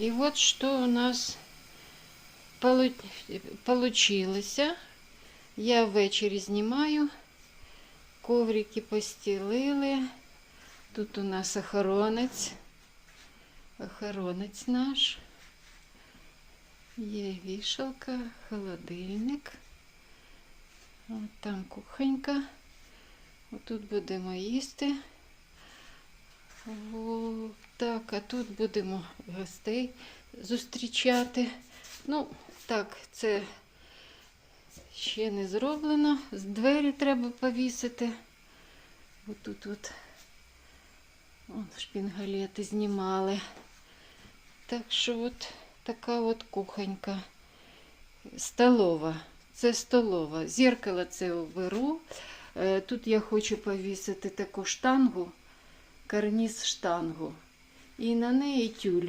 И вот что у нас полу- получилося. Я ввечері знімаю. Коврики постілили. Тут у нас охоронець. Охоронець наш. Є вішалка, холодильник. От там кухонька. Отут будемо їсти. Так, а тут будемо гостей зустрічати. Ну, так, це ще не зроблено. З двері треба повісити. Отут от шпінгалети знімали. Так що от така от кухонька. Столова. Це столова. Зеркало це уберу. Е, Тут я хочу повісити таку штангу, карніз штангу. І на неї тюль.